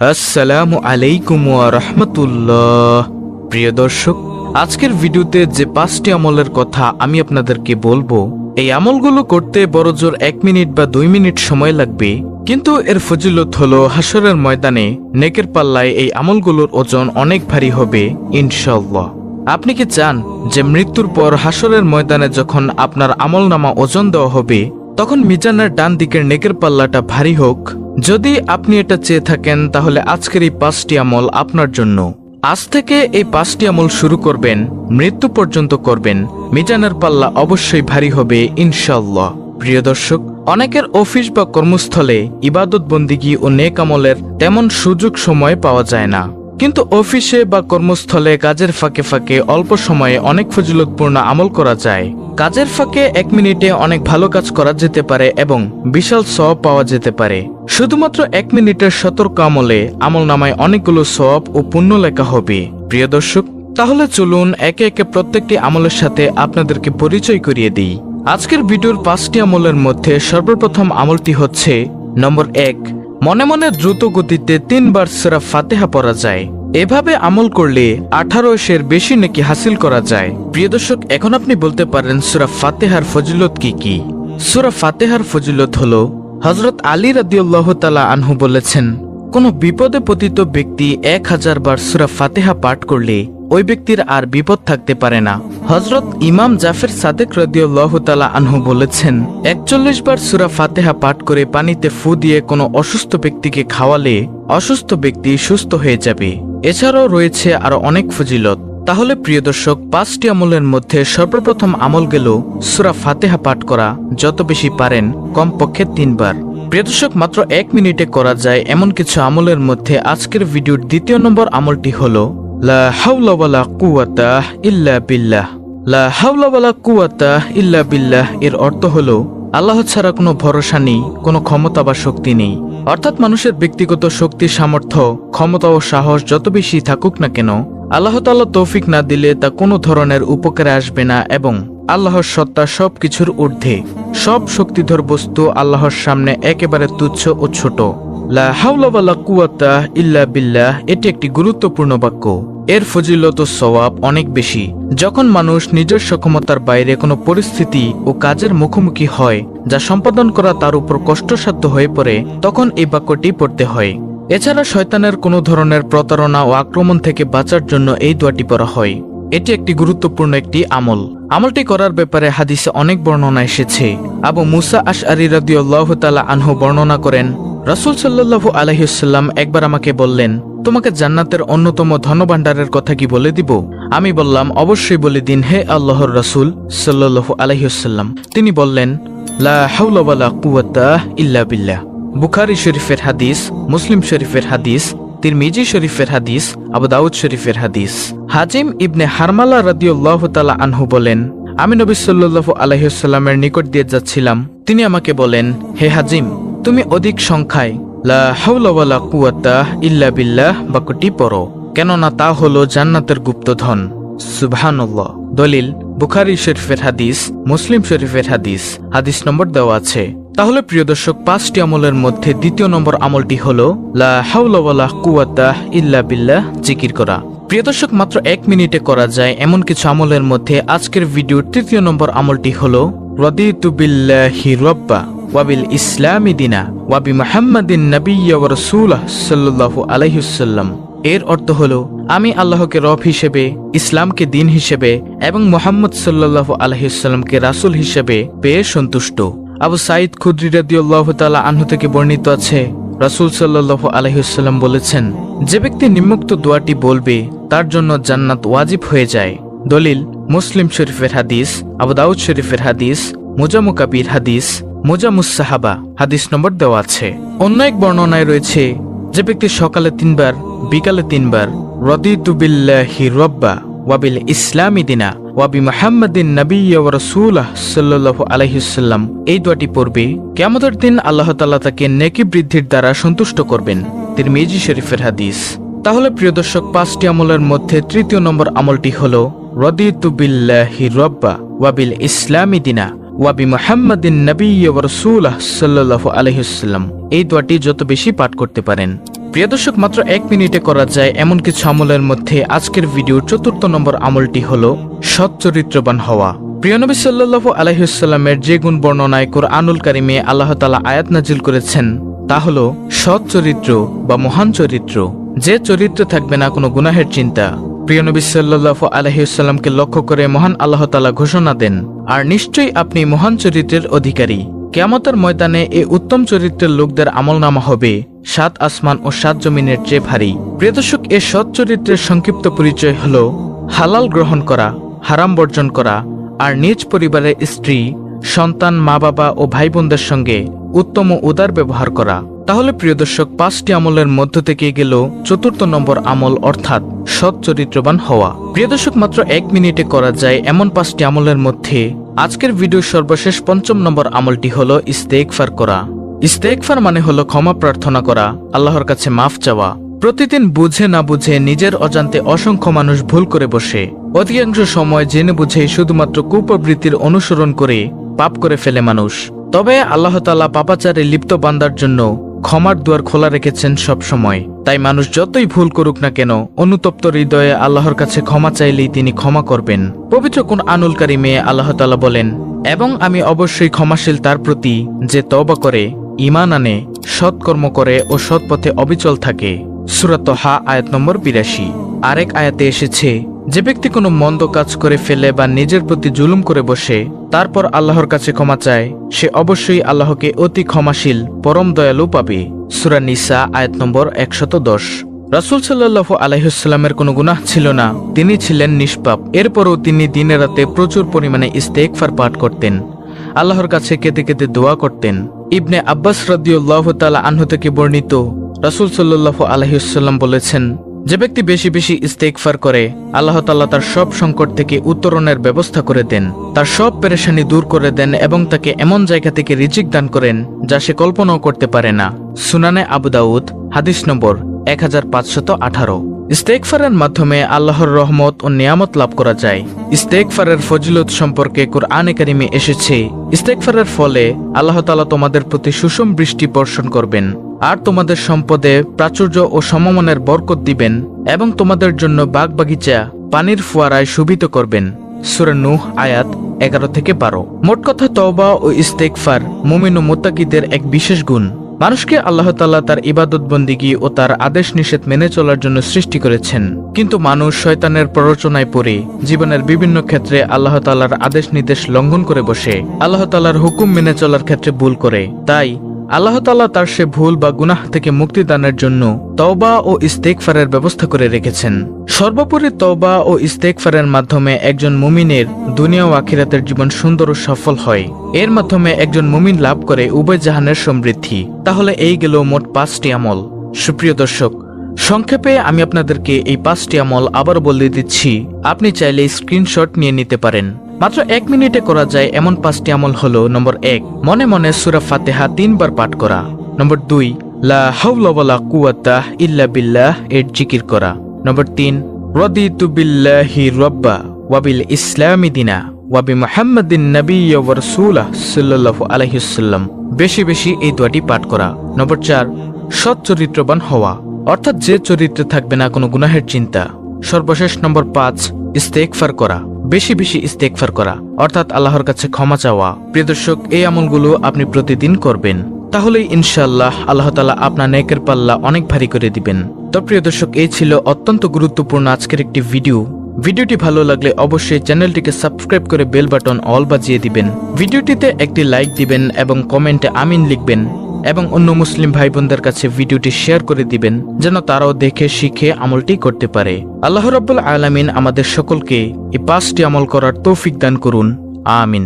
আসসালামু আলাইকুম রাহমাতুল্লাহ। প্রিয় দর্শক, আজকের ভিডিওতে যে পাঁচটি আমলের কথা আমি আপনাদেরকে বলব, এই আমলগুলো করতে বড়জোর এক মিনিট বা দুই মিনিট সময় লাগবে, কিন্তু এর ফজিলত হলো হাসরের ময়দানে নেকের পাল্লায় এই আমলগুলোর ওজন অনেক ভারী হবে ইনশাল্লাহ আপনি কি চান যে মৃত্যুর পর হাসরের ময়দানে যখন আপনার আমলনামা ওজন দেওয়া হবে তখন মিজানের ডান দিকের নেকের পাল্লাটা ভারী হোক। যদি আপনি এটা চেয়ে থাকেন, তাহলে আজকের এই পাঁচটি আমল আপনার জন্য। আজ থেকে এই পাঁচটি আমল শুরু করবেন, মৃত্যু পর্যন্ত করবেন। মিজানের পাল্লা অবশ্যই ভারী হবে ইনশাল্লাহ প্রিয় দর্শক, অনেকের অফিস বা কর্মস্থলে ইবাদত বন্দিগি ও নেক আমলের তেমন সুযোগ সময় পাওয়া যায় না। কিন্তু অফিসে বা কর্মস্থলে কাজের ফাঁকে ফাঁকে অল্প সময়ে অনেক ফজিলতপূর্ণ আমল করা যায়। কাজের ফাঁকে এক মিনিটে অনেক ভালো কাজ করা যেতে পারে এবং বিশাল সব পাওয়া যেতে পারে। শুধুমাত্র এক মিনিটের সতর্ক আমলে আমল নামায় অনেকগুলো সব ও পুণ্য লেখা হবে। প্রিয় দর্শক, তাহলে চলুন একে একে প্রত্যেকটি আমলের সাথে আপনাদেরকে পরিচয় করিয়ে দিই। আজকের ভিডিওর পাঁচটি আমলের মধ্যে সর্বপ্রথম আমলটি হচ্ছে, নম্বর এক মনে মনে দ্রুত গতিতে তিনবার সেরা ফাতেহা পড়া যায়। এভাবে আমল করলে আঠারো এর বেশি নাকি হাসিল করা যায়। প্রিয় দর্শক, এখন আপনি বলতে পারেন সুরা ফাতেহার ফজিলত কি কি? সুরা ফাতেহার ফজিলত হলো হজরত আলী রাদিউল্লাহ তালা আনহু বলেছেন, কোন বিপদে পতিত ব্যক্তি এক হাজার বার সুরা ফাতেহা পাঠ করলে ওই ব্যক্তির আর বিপদ থাকতে পারে না। হজরত ইমাম জাফের সাদেক রদিউল্লাহ তালা আনহু বলেছেন, একচল্লিশ বার সুরা ফাতেহা পাঠ করে পানিতে ফু দিয়ে কোনো অসুস্থ ব্যক্তিকে খাওয়ালে অসুস্থ ব্যক্তি সুস্থ হয়ে যাবে। এছাড়াও রয়েছে আরও অনেক ফজিলত। তাহলে প্রিয় দর্শক, পাঁচটি আমলের মধ্যে সর্বপ্রথম আমল গেল সুরা ফাতেহা পাঠ করা, যত বেশি পারেন, কমপক্ষে তিনবার। প্রিয় দর্শক, মাত্র এক মিনিটে করা যায় এমন কিছু আমলের মধ্যে আজকের ভিডিওর দ্বিতীয় নম্বর আমলটি হলো লা হাওলা ওয়ালা কুওয়াতা ইল্লা বিল্লাহ। লা হাওলা ওয়ালা কুওয়াতা ইল্লা বিল্লাহ এর অর্থ হলো, আল্লাহ ছাড়া কোনো ভরসা নেই, কোনো ক্ষমতা বা শক্তি নেই। অর্থাৎ মানুষের ব্যক্তিগত শক্তি, সামর্থ্য, ক্ষমতা ও সাহস যত বেশি থাকুক না কেন, আল্লাহ তাল্লাহ তৌফিক না দিলে তা কোনো ধরনের উপকারে আসবে না এবং আল্লাহর সত্তা সব কিছুর ঊর্ধ্বে। সব শক্তিধর বস্তু আল্লাহর সামনে একেবারে তুচ্ছ ও ছোট। লা হাওলা ওয়ালা ইল্লা বিল্লাহ, এটি একটি গুরুত্বপূর্ণ বাক্য। এর ফজিলত সওয়াব অনেক বেশি। যখন মানুষ নিজের সক্ষমতার বাইরে কোনো পরিস্থিতি ও কাজের মুখোমুখি হয়, যা সম্পাদন করা তার উপর কষ্টসাধ্য হয়ে পড়ে, তখন এই বাক্যটি পড়তে হয়। এছাড়া শয়তানের কোনো ধরনের প্রতারণা ও আক্রমণ থেকে বাঁচার জন্য এই দোয়াটি পড়া হয়। এটি একটি গুরুত্বপূর্ণ একটি আমল। আমলটি করার ব্যাপারে হাদিসে অনেক বর্ণনা এসেছে। আবু মুসা আশ আরি রাদিউল্লাহ তালা আনহু বর্ণনা করেন রাসুল সাল্লাহু আলহিসাল্লাম একবার আমাকে বললেন, তোমাকে জান্নাতের অন্যতম ধনভাণ্ডারের কথা কি বলে দিব? আমি বললাম, অবশ্যই বলে দিন, হে আল্লাহর রাসুল সাল্লাহু আলহিসাল্লাম তিনি বললেন, লা ইল্লা বিল্লাহ। বুখারি শরীফের হাদিস, মুসলিম শরীফের হাদিস, তিরমিজি শরীফের হাদিস, আবু দাউদ শরীফের হাদিস। হাজিম ইবনে হারমালা রাদিউল্লাহ তালা আনহু বলেন, আমি নবী সাল্লাল্লাহু আলহিসাল্লামের নিকট দিয়ে যাচ্ছিলাম। তিনি আমাকে বলেন, হে হাজিম তুমি অধিক সংখ্যায় লা ইল্লা কেননা তা হলো জান্নাতের গুপ্তধন সুবহানাল্লাহ। দলিল, বুখারি শরীফের হাদিস, মুসলিম শরীফের হাদিস হাদিস নম্বর দেওয়া আছে। তাহলে প্রিয় দর্শক, পাঁচটি আমলের মধ্যে দ্বিতীয় নম্বর আমলটি হল লা ওয়ালা ইল্লা বিল্লাহ জিকির করা। প্রিয় দর্শক, মাত্র এক মিনিটে করা যায় এমন কিছু আমলের মধ্যে আজকের ভিডিওর তৃতীয় নম্বর আমলটি হলো রদিতু বিল্লাহি রব্বা। ওয়াবিল ইসলামি দিনা, ওয়াবি ওয়া রাসূলাহ সাল্লাল্লাহু আলাইহি এর অর্থ হলো, আমি আল্লাহকে রব হিসেবে, ইসলামকে দিন হিসেবে এবং মোহাম্মদ সাল্লাল্লাহু আলাইহি ওয়াসাল্লামকে রাসূল হিসেবে পেয়ে সন্তুষ্ট। আবু সাইদ খুদ্রি রাদিয়াল্লাহু তাআলা আনহু থেকে বর্ণিত আছে, রাসূল সাল্লাল্লাহু আলাইহি ওয়াসাল্লাম বলেছেন, যে ব্যক্তি নিম্নোক্ত দোয়াটি বলবে, তার জন্য জান্নাত ওয়াজিব হয়ে যায়। দলিল, মুসলিম শরীফের হাদিস, আবু দাউদ শরীফের হাদিস, মুজামু কাবির হাদিস মুজামুস সাহাবা হাদিস নম্বর দেওয়া আছে। অন্য এক বর্ণনায় রয়েছে যে ব্যক্তি সকালে তিনবার, বিকালে তিনবার, রদিতু বিল্লাহি রব্বা ওয়াবিল ইসলামি দিনা ওয়াবি মুহাম্মাদিন নবিয়্য ওয়া রাসূলাহ সাল্লাল্লাহু আলাইহি এই দোয়াটি পড়বে, কিয়ামতের দিন আল্লাহ তাআলা তাকে নেকি বৃদ্ধির দ্বারা সন্তুষ্ট করবেন। তিরমিজি শরীফের হাদিস। তাহলে প্রিয় দর্শক, পাঁচটি আমলের মধ্যে তৃতীয় নম্বর আমলটি হল, রদিতু বিল্লাহি রব্বা ওয়াবিল ইসলামি দিনা ওয়াবি মুহাম্মাদিন নবিয়্য ওয়া রাসূলাহ সাল্লাল্লাহু আলাইহি সাল্লাম এই দোয়াটি যত বেশি পাঠ করতে পারেন। প্রিয় দর্শক, মাত্র এক মিনিটে করা যায় এমন কিছু আমলের মধ্যে আজকের ভিডিওর চতুর্থ নম্বর আমলটি হল সৎ চরিত্রবান হওয়া। প্রিয় নবী সাল্লাল্লাহু আলাইহিসাল্লামের যে গুণ বর্ণনায় কোরআনুল কারিমে আল্লাহ তালা আয়াত নাজিল করেছেন, তা হল সৎ চরিত্র বা মহান চরিত্র। যে চরিত্রে থাকবে না কোনো গুনাহের চিন্তা। প্রিয় নবী সাল্লাল্লাহু আলাইহিসাল্লামকে লক্ষ্য করে মহান আল্লাহ তালা ঘোষণা দেন, আর নিশ্চয়ই আপনি মহান চরিত্রের অধিকারী। কেয়ামতের ময়দানে এই উত্তম চরিত্রের লোকদের আমলনামা হবে, সাত আসমান ও সাত জমিনের চেয়ে ভারী। প্রিয়দর্শক এ সৎ চরিত্রের সংক্ষিপ্ত পরিচয় হল হালাল গ্রহণ করা, হারাম বর্জন করা, আর নিজ পরিবারের স্ত্রী, সন্তান মা বাবা ও ভাই বোনদের সঙ্গে উত্তম উদার ব্যবহার করা। তাহলে প্রিয় দর্শক, পাঁচটি আমলের মধ্য থেকে গেল চতুর্থ নম্বর আমল, অর্থাৎ সৎ চরিত্রবান হওয়া। প্রিয় দর্শক, মাত্র এক মিনিটে করা যায় এমন পাঁচটি আমলের মধ্যে। আজকের ভিডিও সর্বশেষ পঞ্চম নম্বর আমলটি হল ইস্তেকফার করা। ইস্তেকফার মানে হলো ক্ষমা প্রার্থনা করা, আল্লাহর কাছে মাফ চাওয়া। প্রতিদিন বুঝে না বুঝে নিজের অজান্তে অসংখ্য মানুষ ভুল করে বসে। অধিকাংশ সময় জেনে বুঝে শুধুমাত্র কুপ্রবৃত্তির অনুসরণ করে পাপ করে ফেলে মানুষ। তবে আল্লাহ তালা পাপাচারে লিপ্ত বান্দার জন্য ক্ষমার দুয়ার খোলা রেখেছেন সব সময়। তাই মানুষ যতই ভুল করুক না কেন, অনুতপ্ত হৃদয়ে আল্লাহর কাছে ক্ষমা চাইলেই তিনি ক্ষমা করবেন। পবিত্র কোন আনুলকারী মেয়ে আল্লাহ তালা বলেন, এবং আমি অবশ্যই ক্ষমাশীল তার প্রতি যে তবা করে ইমান আনে, সৎকর্ম করে ও সৎ পথে অবিচল থাকে। সুরাত হা আয়াত নম্বর বিরাশি। আরেক আয়াতে এসেছে যে ব্যক্তি কোনো মন্দ কাজ করে ফেলে বা নিজের প্রতি জুলুম করে বসে, তারপর আল্লাহর কাছে ক্ষমা চায়, সে অবশ্যই আল্লাহকে অতি ক্ষমাশীল, পরম দয়ালু পাবে। সুরা নিসা, আয়াত নম্বর একশত দশ। রাসুল সাল্লাহ আলাইসাল্লামের কোনো গুনাহ ছিল না, তিনি ছিলেন নিষ্পাপ। এরপরও তিনি দিনে রাতে প্রচুর পরিমাণে ইস্তেকফার পাঠ করতেন। আল্লাহর কাছে কেঁদে কেঁদে দোয়া করতেন। ইবনে আব্বাস রদিউল্লাহ তালা আনহু থেকে বর্ণিত, রাসুল সাল্লাহ আলহিউসাল্লাম বলেছেন যে ব্যক্তি বেশি বেশি ইস্তেকফার করে, আল্লাহ তাল্লাহ তার সব সংকট থেকে উত্তরণের ব্যবস্থা করে দেন। তার সব পেরেশানি দূর করে দেন এবং তাকে এমন জায়গা থেকে রিচিক দান করেন যা সে কল্পনাও করতে পারে না। সুনানে আবু দাউদ, হাদিস নম্বর এক হাজার পাঁচশত আঠারো। ইস্তেকফারের মাধ্যমে আল্লাহর রহমত ও নিয়ামত লাভ করা যায়। ইস্তেকফারের ফজিলত সম্পর্কে কোরআনে একাডেমি এসেছে ইস্তেকফারের ফলে আল্লাহ তালা তোমাদের প্রতি সুষম বৃষ্টি বর্ষণ করবেন, আর তোমাদের সম্পদে প্রাচুর্য ও সমমনের বরকত দিবেন এবং তোমাদের জন্য বাগ বাগিচা পানির ফুয়ারায় শোভিত করবেন। সুরা নুহ, আয়াত এগারো থেকে বারো। মোট কথা তওবা ও ইস্তেকফার মুমিন ও মোত্তাকিদের এক বিশেষ গুণ। মানুষকে আল্লাহ তাল্লাহ তার ইবাদত বন্দিগি ও তার আদেশ নিষেধ মেনে চলার জন্য সৃষ্টি করেছেন। কিন্তু মানুষ শয়তানের প্ররোচনায় পড়ে, জীবনের বিভিন্ন ক্ষেত্রে আল্লাহ তাল্লাহর আদেশ নির্দেশ লঙ্ঘন করে বসে। আল্লাহ তাল্লাহর হুকুম মেনে চলার ক্ষেত্রে ভুল করে। তাই আল্লাহ তাল্লাহ তার সে ভুল বা গুনাহ থেকে মুক্তি দানের জন্য তওবা ও ইস্তেকফারের ব্যবস্থা করে রেখেছেন। সর্বোপরি তওবা ও ইস্তেকফারের মাধ্যমে একজন মুমিনের দুনিয়া ও আখিরাতের জীবন সুন্দর ও সফল হয়। এর মাধ্যমে একজন মুমিন লাভ করে উভয় জাহানের সমৃদ্ধি। তাহলে এই গেল মোট পাঁচটি আমল। সুপ্রিয় দর্শক, সংক্ষেপে আমি আপনাদেরকে এই পাঁচটি আমল আবার বলে দিচ্ছি, আপনি চাইলে স্ক্রিনশট নিয়ে নিতে পারেন। মাত্র এক মিনিটে করা যায় এমন পাঁচটি আমল হলো নম্বর এক, মনে মনে সুরা ফাতেহা তিনবার পাঠ করা। নম্বর দুই, লা হাওলা কুয়াতা ইল্লা বিল্লাহ এর জিকির করা। নম্বর তিন, রদিতু বিল্লাহি রব্বা ওয়াবিল ইসলামি দিনা ওয়াবি মুহাম্মাদিন নবী রাসূলাহ সাল্লাল্লাহু আলাইহিসাল্লাম বেশি বেশি এই দোয়াটি পাঠ করা। নম্বর চার, সৎ চরিত্রবান হওয়া, অর্থাৎ যে চরিত্রে থাকবে না কোনো গুনাহের চিন্তা। সর্বশেষ নম্বর পাঁচ ইস্তেকফার করা, বেশি বেশি ইস্তেকফার করা। অর্থাৎ আল্লাহর কাছে ক্ষমা চাওয়া। প্রিয় দর্শক, এই আমলগুলো আপনি প্রতিদিন করবেন। তাহলেই ইনশাল্লাহ আল্লাহ তালা আপনার নেকের পাল্লা অনেক ভারী করে দিবেন। তো প্রিয় দর্শক, এই ছিল অত্যন্ত গুরুত্বপূর্ণ আজকের একটি ভিডিও। ভিডিওটি ভালো লাগলে অবশ্যই চ্যানেলটিকে সাবস্ক্রাইব করে বেল বাটন অল বাজিয়ে দিবেন। ভিডিওটিতে একটি লাইক দিবেন এবং কমেন্টে আমিন লিখবেন। এবং অন্য মুসলিম ভাই বোনদের কাছে ভিডিওটি শেয়ার করে দিবেন, যেন তারাও দেখে, শিখে আমলটি করতে পারে। আল্লাহ রব্বুল আলমিন আমাদের সকলকে এই পাঁচটি আমল করার তৌফিক দান করুন। আমিন।